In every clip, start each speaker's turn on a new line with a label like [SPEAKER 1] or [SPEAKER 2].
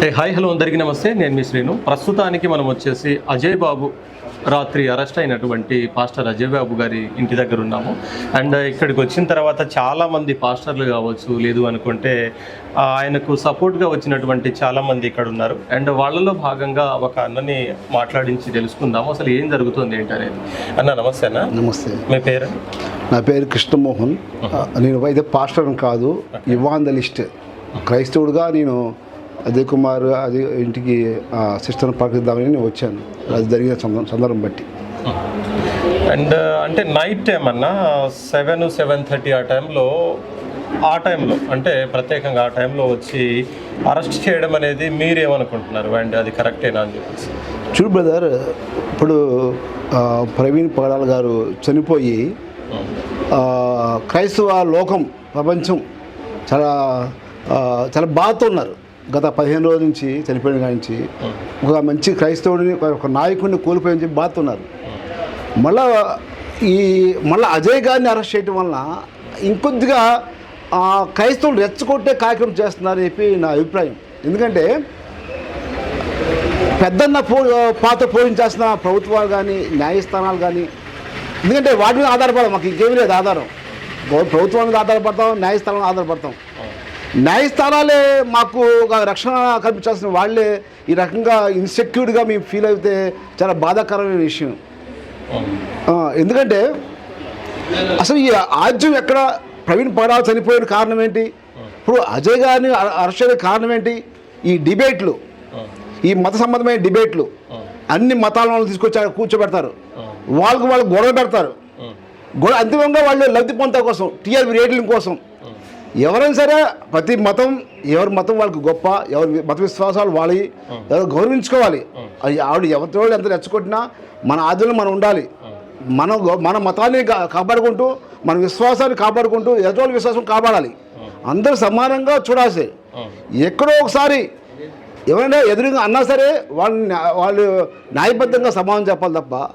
[SPEAKER 1] Hi hello అందరికీ నమస్తే. నేను మీ శ్రీను. ప్రస్తుతానికి మనం వచ్చేసి అజయ్ బాబు రాత్రి అరెస్ట్ అయినటువంటి పాస్టర్ అజయ్ బాబు గారి ఇంటి దగ్గర ఉన్నాము. అండ్ ఇక్కడికి వచ్చిన తర్వాత చాలామంది పాస్టర్లు కావచ్చు లేదు అనుకుంటే ఆయనకు సపోర్ట్గా వచ్చినటువంటి చాలామంది ఇక్కడ ఉన్నారు. అండ్ వాళ్ళలో భాగంగా ఒక అన్నని మాట్లాడించి తెలుసుకుందాము. అసలు ఏం జరుగుతుంది ఏంటి అనేది. అన్న నమస్తే అన్న.
[SPEAKER 2] నమస్తే.
[SPEAKER 1] మీ పేరు?
[SPEAKER 2] నా పేరు కృష్ణమోహన్. నేను అయితే పాస్టర్ కాదు ఇవాందలిస్ట్ క్రైస్తవుడుగా నేను అజయ్ కుమార్ అది ఇంటికి సిస్టర్ని పలకరిద్దామని నేను వచ్చాను. అది జరిగిన సంద- సందర్భం బట్టి.
[SPEAKER 1] అండ్ అంటే నైట్ టైం అన్న సెవెన్ సెవెన్ థర్టీ ఆ టైంలో ఆ టైంలో అంటే ప్రత్యేకంగా ఆ టైంలో వచ్చి అరెస్ట్ చేయడం అనేది మీరేమనుకుంటున్నారు? అండ్ అది కరెక్టేనా అని చెప్పేసి.
[SPEAKER 2] చూడు బ్రదర్ ఇప్పుడు ప్రవీణ్ పగడాల్ గారు చనిపోయి ఆ, క్రైస్తవ లోకం ప్రపంచం చాలా చాలా బాధతో ఉన్నారు. గత పదిహేను రోజుల నుంచి చనిపోయిన కాడి నుంచి ఒక మంచి క్రైస్తవుడిని ఒక- నాయకుడిని కోల్పోయి చెప్పి బాధతో ఉన్నారు మళ్ళా ఈ మళ్ళీ అజయ్ గారిని అరెస్ట్ చేయడం వలన ఇంకొద్దిగా క్రైస్తవులు రెచ్చగొట్టే కార్యక్రమం చేస్తున్నారని చెప్పి నా అభిప్రాయం. ఎందుకంటే పెద్దన్న పో పాత్ర పోషించాల్సిన ప్రభుత్వాలు కానీ న్యాయస్థానాలు కానీ ఎందుకంటే వాటి మీద ఆధారపడడం మాకు ఇంకేమీ లేదు ఆధారం. గౌ- ప్రభుత్వం మీద ఆధారపడతాం న్యాయస్థానం ఆధారపడతాం. న్యాయస్థానాలే మాకు రక్షణ కల్పించాల్సిన వాళ్ళే ఈ రకంగా ఇన్సెక్యూర్డ్గా మేము ఫీల్ అయితే చాలా బాధాకరమైన విషయం. ఎందుకంటే అసలు ఈ ఆజ్యం ఎక్కడ ప్రవీణ్ పగడాల్ చనిపోయిన కారణం ఏంటి? ఇప్పుడు అజయ్ గారిని అర- అరెస్ట్ కారణం ఏంటి? ఈ డిబేట్లు. ఈ మత సంబంధమైన డిబేట్లు. అన్ని మతాల వాళ్ళని తీసుకొచ్చి అక్కడ కూర్చోబెడతారు. వాళ్ళకు వాళ్ళు గొడవ పెడతారు. గొడవ అంతిమంగా వాళ్ళు లబ్ధి పొందడం కోసం టీఆర్పీ రేట్ల కోసం. ఎవరైనా సరే ప్రతి మతం ఎవరి మతం వాళ్ళకి గొప్ప ఎవరి మత విశ్వాసాలు వాళ్ళవి ఎవరు గౌరవించుకోవాలి. అది ఆవిడ ఎవరితో ఎంత రెచ్చగొట్టినా మన ఆధ్వర్యంలో మనం ఉండాలి. మన మన మతాన్ని కాపాడుకుంటూ మన విశ్వాసాన్ని కాపాడుకుంటూ ఎదుటి విశ్వాసం కాపాడాలి. అందరూ సమానంగా చూడాల్సి. ఎక్కడో ఒకసారి ఎవరైనా ఎదురుగా అన్నా సరే వాళ్ళు న్యా- వాళ్ళు న్యాయబద్ధంగా సమాధానం చెప్పాలి తప్ప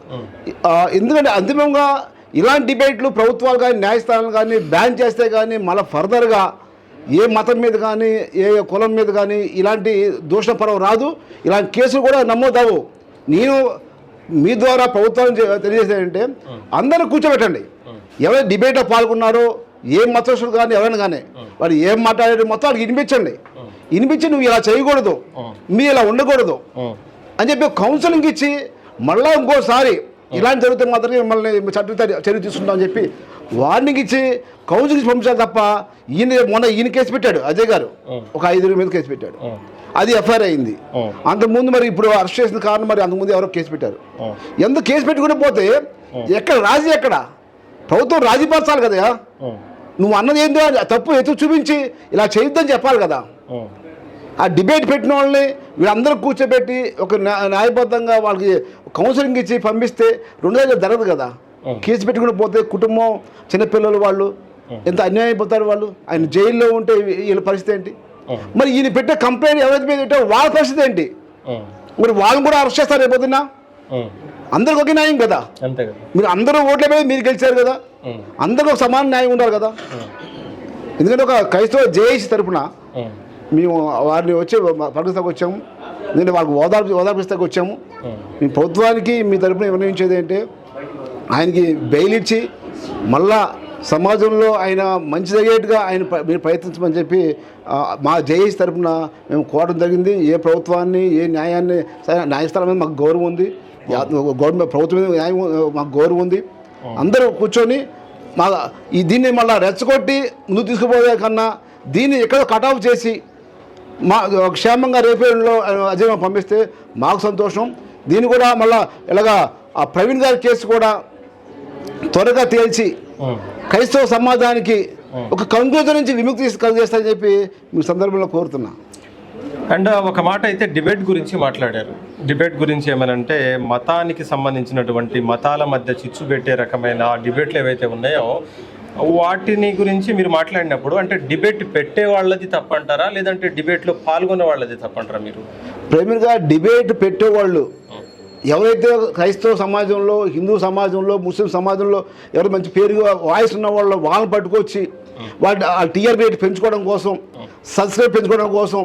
[SPEAKER 2] ఎందుకంటే అంతిమంగా ఇలాంటి డిబేట్లు ప్రభుత్వాలు కానీ న్యాయస్థానాలు కానీ బ్యాన్ చేస్తే కానీ మళ్ళీ ఫర్దర్గా ఏ మతం మీద కానీ ఏ కులం మీద కానీ ఇలాంటి దూషణపరం రాదు. ఇలాంటి కేసులు కూడా నమోదవు. నేను మీ ద్వారా ప్రభుత్వం తెలియజేసేదంటే అందరూ కూర్చోబెట్టండి. ఎవరైనా డిబేట్లో పాల్గొన్నారో ఏ మతస్థులు కానీ ఎవరైనా కానీ వారు ఏం మాట్లాడారు మొత్తం వాళ్ళకి వినిపించండి. వినిపించి నువ్వు ఇలా చేయకూడదు. మీరు ఇలా ఉండకూడదు. అని చెప్పి కౌన్సిలింగ్ ఇచ్చి మళ్ళా ఇంకోసారి ఇలాంటి జరిగితే మాత్రమే మిమ్మల్ని చట్ట చర్య తీసుకుంటామని చెప్పి వార్నింగ్ ఇచ్చి కౌన్సిలింగ్ ఇచ్చి పంపించాలి తప్ప ఈయన మొన్న ఈయన కేసు పెట్టాడు అజయ్ గారు. ఒక ఐదుగురి మీద కేసు పెట్టాడు. అది ఎఫ్ఐఆర్ అయింది. అంతకుముందు మరి ఇప్పుడు అరెస్ట్ చేసిన కారణం మరి అంతకుముందు ఎవరో కేసు పెట్టారు. ఎందుకు కేసు పెట్టుకుంటే పోతే ఎక్కడ రాజీ ఎక్కడ? ప్రభుత్వం రాజీపరచాలి కదా. నువ్వు అన్నది ఏంటో అని తప్పు ఎత్తు చూపించి ఇలా చేయొద్దని చెప్పాలి కదా. ఆ డిబేట్ పెట్టిన వాళ్ళని వీళ్ళందరూ కూర్చోబెట్టి ఒక న్యా- న్యాయబద్ధంగా వాళ్ళకి కౌన్సిలింగ్ ఇచ్చి పంపిస్తే రెండు రోజులు జరగదు కదా. కేసు పెట్టుకుని పోతే కుటుంబం చిన్నపిల్లలు వాళ్ళు ఎంత అన్యాయం అయిపోతారు వాళ్ళు? ఆయన జైల్లో ఉంటే వీళ్ళ పరిస్థితి ఏంటి? మరి ఈయన పెట్టే కంప్లైంట్ ఎవరైతే మీద పెట్టారో? వాళ్ళ పరిస్థితి ఏంటి? మరి వాళ్ళని కూడా అరెస్ట్ చేస్తారు రేపొద్దున అందరికి ఒకే న్యాయం కదా? మీరు అందరూ ఓట్ల మీద మీరు గెలిచారు కదా? అందరికి ఒక సమాన న్యాయం ఉండాలి కదా? ఎందుకంటే ఒక క్రైస్తవ జేఏసీ తరపున మేము వారిని వచ్చి పరిస్థితికి వచ్చాము. నేను వాళ్ళకి ఓదార్పు ఓదార్పిస్తాకి వచ్చాము. మీ ప్రభుత్వానికి మీ తరపున నిర్ణయించేది ఏంటంటే ఆయనకి బెయిల్ ఇచ్చి మళ్ళా సమాజంలో ఆయన మంచి జరిగేట్టుగా ఆయన మీరు ప్రయత్నించమని చెప్పి మా జేఏసీ తరపున మేము కోరడం జరిగింది. ఏ ప్రభుత్వాన్ని ఏ న్యాయాన్ని సరే, న్యాయస్థానం మీద మాకు గౌరవం ఉంది. గవర్నమెంట్ ప్రభుత్వం మీద న్యాయం మాకు గౌరవం ఉంది. అందరూ కూర్చొని మా ఈ దీన్ని మళ్ళీ రెచ్చగొట్టి ముందుకు తీసుకుపోయే కన్నా దీన్ని ఎక్కడో కటాఫ్ చేసి మా క్షేమంగా రేపేళ్ళలో అజయ్ పంపిస్తే మాకు సంతోషం. దీన్ని కూడా మళ్ళా ఇలాగా ఆ ప్రవీణ్ గారి కేసు కూడా త్వరగా తేల్చి క్రైస్తవ సమాజానికి ఒక కంక్లూజన్ నుంచి విముక్తి కలిగేస్తారని చెప్పి మీ సందర్భంలో కోరుతున్నా.
[SPEAKER 1] అండ్ ఒక మాట అయితే డిబేట్ గురించి మాట్లాడారు. డిబేట్ గురించి ఏమనంటే మతానికి సంబంధించినటువంటి మతాల మధ్య చిచ్చు పెట్టే రకమైన డిబేట్లు ఏవైతే ఉన్నాయో వాటిని గురించి మీరు మాట్లాడినప్పుడు అంటే డిబేట్ పెట్టే వాళ్ళది తప్పంటారా? లేదంటే డిబేట్లో పాల్గొన్న వాళ్ళది తప్పంటారా మీరు?
[SPEAKER 2] ప్రైమరీగా డిబేట్ పెట్టేవాళ్ళు. ఎవరైతే క్రైస్తవ సమాజంలో హిందూ సమాజంలో ముస్లిం సమాజంలో ఎవరు మంచి పేరు వాయిస్ ఉన్న వాళ్ళు వాళ్ళని పట్టుకొచ్చి వాళ్ళ టీఆర్పీ రేట్ పెంచుకోవడం కోసం సబ్స్క్రైబ్ పెంచుకోవడం కోసం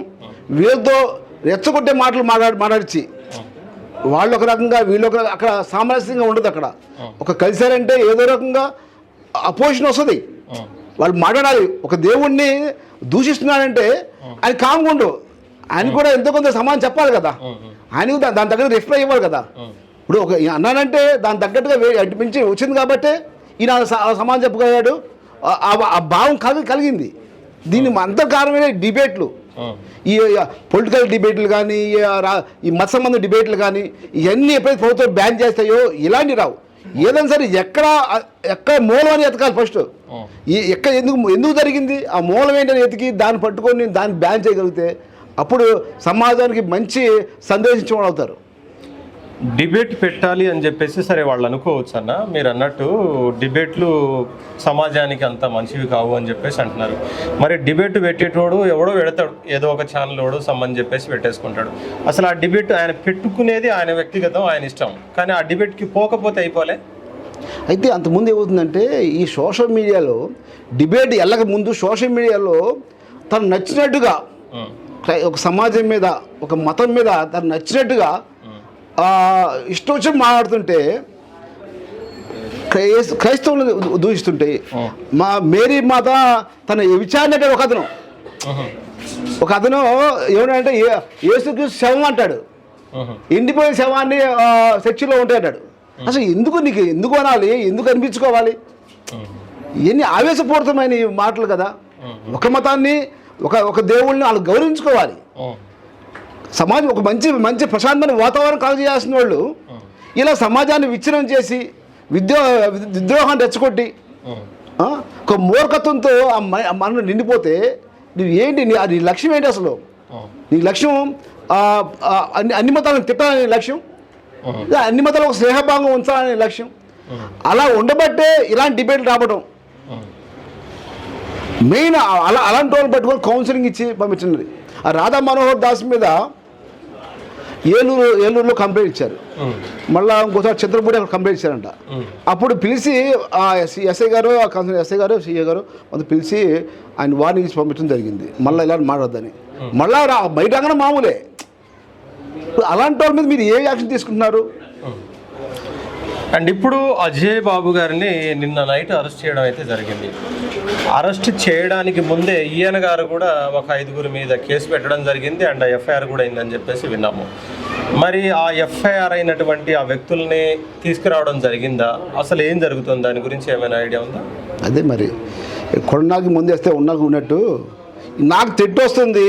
[SPEAKER 2] వీళ్ళతో రెచ్చగొట్టే మాటలు మాట్లాడి మాట్లాడిచి వాళ్ళు ఒక రకంగా వీళ్ళు ఒక అక్కడ సామరస్యంగా ఉండదు అక్కడ. ఒక కలిసారంటే ఏదో రకంగా అపోజిషన్ వస్తుంది. వాళ్ళు మాట్లాడాలి. ఒక దేవుణ్ణి దూషిస్తున్నాడంటే ఆయన కామ్గా ఉండు. ఆయన కూడా ఎంతో కొంత సమాధానం చెప్పాలి కదా. ఆయన దాని తగ్గట్టు రిప్లై ఇవ్వాలి కదా. ఇప్పుడు ఒక అన్నానంటే దాని తగ్గట్టుగా అటు మించి వచ్చింది కాబట్టి ఈయన స- సమాధానం చెప్పగలిగాడు. ఆ- ఆ- ఆ భావం కలిగి కలిగింది. దీని అంత కారణమైన డిబేట్లు. ఈ పొలిటికల్ డిబేట్లు కానీ ఈ మత సంబంధ డిబేట్లు కానీ ఇవన్నీ ఎప్పుడైతే ప్రభుత్వం బ్యాన్ చేస్తాయో ఇలాంటివి రావు. ఏదైనా సరే ఎక్కడ ఎక్కడ మూలం అని ఎతకాలి ఫస్ట్ ఈ ఎక్కడ ఎందుకు ఎందుకు జరిగింది? ఆ మూలం ఏంటని ఎతికి దాన్ని పట్టుకొని దాన్ని బ్యాన్ చేయగలిగితే అప్పుడు సమాజానికి మంచి సందేశించడం అవుతారు.
[SPEAKER 1] డిబేట్ పెట్టాలి అని చెప్పేసి సరే వాళ్ళు అనుకోవచ్చు అన్న. మీరు అన్నట్టు డిబేట్లు సమాజానికి అంత మంచివి కావు అని చెప్పేసి అంటున్నారు. మరి డిబేట్ పెట్టేటోడు ఎవడో పెడతాడు. ఏదో ఒక ఛానల్ ఎవడో సమ్మని చెప్పేసి పెట్టేసుకుంటాడు. అసలు ఆ డిబేట్ ఆయన పెట్టుకునేది ఆయన వ్యక్తిగతం ఆయన ఇష్టం. కానీ ఆ డిబేట్కి పోకపోతే అయిపోలే.
[SPEAKER 2] అయితే అంతకుముందు ఏమవుతుందంటే ఈ సోషల్ మీడియాలో డిబేట్ వెళ్ళక ముందు సోషల్ మీడియాలో తను నచ్చినట్టుగా ఒక సమాజం మీద ఒక మతం మీద తను నచ్చినట్టుగా ఇష్టం వచ్చి మాట్లాడుతుంటే క్రైస్ క్రైస్తవులు దూషిస్తుంటే మా మేరీ మాత తన విచారణ ఒక అతను. ఒక అతను ఏమంటే యేసుక్రీస్తు శవం అంటాడు. ఎండిపోయిన శవాన్ని చర్చిలో ఉంటాడు అసలు ఎందుకు నీకు ఎందుకు అనాలి? ఎందుకు అనిపించుకోవాలి? ఇవన్నీ ఆవేశపూరితమైన మాటలు కదా. ఒక మతాన్ని ఒక ఒక దేవుళ్ళని వాళ్ళు గౌరవించుకోవాలి. సమాజం ఒక మంచి మంచి ప్రశాంతమైన వాతావరణం కలగజేయాల్సిన వాళ్ళు ఇలా సమాజాన్ని విచ్ఛిన్నం చేసి విద్యో విద్రోహాన్ని రెచ్చగొట్టి ఒక మూర్ఖత్వంతో ఆ మ- ఆ మనలో నిండిపోతే నువ్వు ఏంటి? నీ లక్ష్యం ఏంటి అసలు? నీ లక్ష్యం అన్ని అన్ని మతాలను తిట్టాలనే లక్ష్యం? అన్ని మతాలు ఒక స్నేహభాగం ఉంచాలనే లక్ష్యం? అలా ఉండబట్టే ఇలాంటి డిబేట్లు రావడం మెయిన్ అలా అలాంటి వాళ్ళు పట్టుకొని కౌన్సిలింగ్ ఇచ్చి పంపించినది. ఆ రాధా మనోహర్ దాస్ మీద ఏలూరు ఏలూరులో కంప్లైంట్ ఇచ్చారు. మళ్ళీ ఇంకోసారి చంద్రపూడి అక్కడ కంప్లైంట్ ఇచ్చారంట. అప్పుడు పిలిచి ఆ ఎస్ఐ ఎస్ఐ గారు ఆ ఎస్ఐ గారు సిఏ గారు కొంత పిలిచి ఆయన వార్నింగ్ ఇచ్చి పంపించడం జరిగింది. మళ్ళీ ఇలా మాట్లాడద్దని మళ్ళీ బయట అనగానే మామూలే. అలాంటి వాళ్ళ మీద మీరు ఏ యాక్షన్ తీసుకుంటున్నారు?
[SPEAKER 1] అండ్ ఇప్పుడు అజయ్ బాబు గారిని నిన్న నైట్ అరెస్ట్ చేయడం అయితే జరిగింది. అరెస్ట్ చేయడానికి ముందే ఈయన గారు కూడా ఒక ఐదుగురి మీద కేసు పెట్టడం జరిగింది అండ్ ఎఫ్ఐఆర్ కూడా అయిందని చెప్పేసి విన్నాము. మరి ఆ ఎఫ్ఐఆర్ అయినటువంటి ఆ వ్యక్తుల్ని తీసుకురావడం జరిగిందా? అసలు ఏం జరుగుతుంది? దాని గురించి ఏమైనా ఐడియా ఉందా?
[SPEAKER 2] అదే మరి కొన్నాకి ముందేస్తే ఉన్నాకు ఉన్నట్టు నాకు తిట్టు వస్తుంది.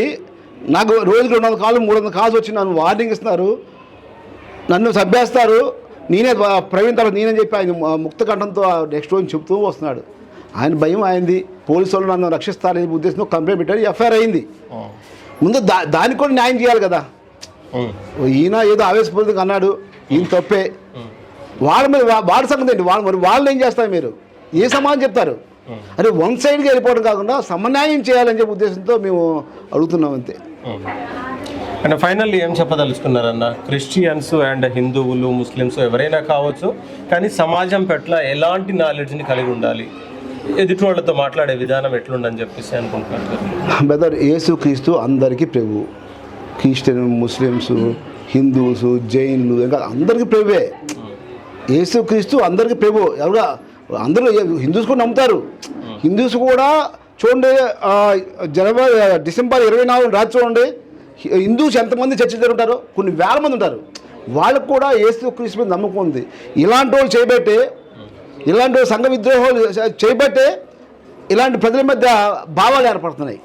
[SPEAKER 2] నాకు రోజుకి రెండు వందల కాలు మూడు వందల కాల్స్ వచ్చి నన్ను వార్నింగ్ ఇస్తున్నారు. నన్ను సభ్యేస్తారు నేనే ప్రవీణ్ తర్వాత నేనే చెప్పి ఆయన ము- ముక్త కంఠంతో నెక్స్ట్ రోజు చెప్తూ వస్తున్నాడు. ఆయన భయం అయింది. పోలీసు వాళ్ళు నన్ను రక్షిస్తారనే ఉద్దేశంతో కంప్లైంట్ పెట్టారు ఎఫ్ఐఆర్ అయింది. ముందు దా దానికి కూడా న్యాయం చేయాలి కదా. ఈయన ఏదో ఆవేశపూరితంగా అన్నాడు. ఈయన తప్పే. వాళ్ళ మీద వా- వాళ్ళ సంగతి ఏంటి? వాళ్ళు మరి వాళ్ళు ఏం చేస్తారు మీరు? ఏ సమాధానం చెప్తారు? అరే వన్ సైడ్కి వెళ్ళిపోవడం కాకుండా సమన్యాయం చేయాలని చెప్పే ఉద్దేశంతో మేము అడుగుతున్నాం అంతే.
[SPEAKER 1] అండ్ ఫైనల్లీ ఏం చెప్పదలుచుకున్నారన్న క్రిస్టియన్స్ అండ్ హిందువులు ముస్లిమ్స్ ఎవరైనా కావచ్చు కానీ సమాజం పట్ల ఎలాంటి నాలెడ్జ్ని కలిగి ఉండాలి? ఎదుటి వాళ్ళతో మాట్లాడే విధానం ఎట్లుండని చెప్పేసి అనుకుంటున్నారు
[SPEAKER 2] బెదర్ యేసు క్రీస్తు అందరికీ ప్రభు క్రిస్టియన్ ముస్లిమ్స్ హిందూస్ జైన్లు ఇంకా అందరికీ ప్రభువే యేసు క్రీస్తు అందరికీ ప్రభు ఎవరుగా? అందరూ హిందూస్ కూడా నమ్ముతారు. హిందూస్ కూడా చూడండి జనవరి డిసెంబర్ ఇరవై నాలుగు రాత్రి చూడండి. హిందూస్ ఎంతమంది చర్చ జరుగుతారో కొన్ని వేల మంది ఉంటారు. వాళ్ళకు కూడా ఏసు క్రీస్తు మీద నమ్మకం ఉంది. ఇలాంటి వాళ్ళు చేయబట్టే ఇలాంటి సంఘ విద్రోహాలు చేయబట్టే ఇలాంటి ప్రజల మధ్య భావాలు ఏర్పడుతున్నాయి.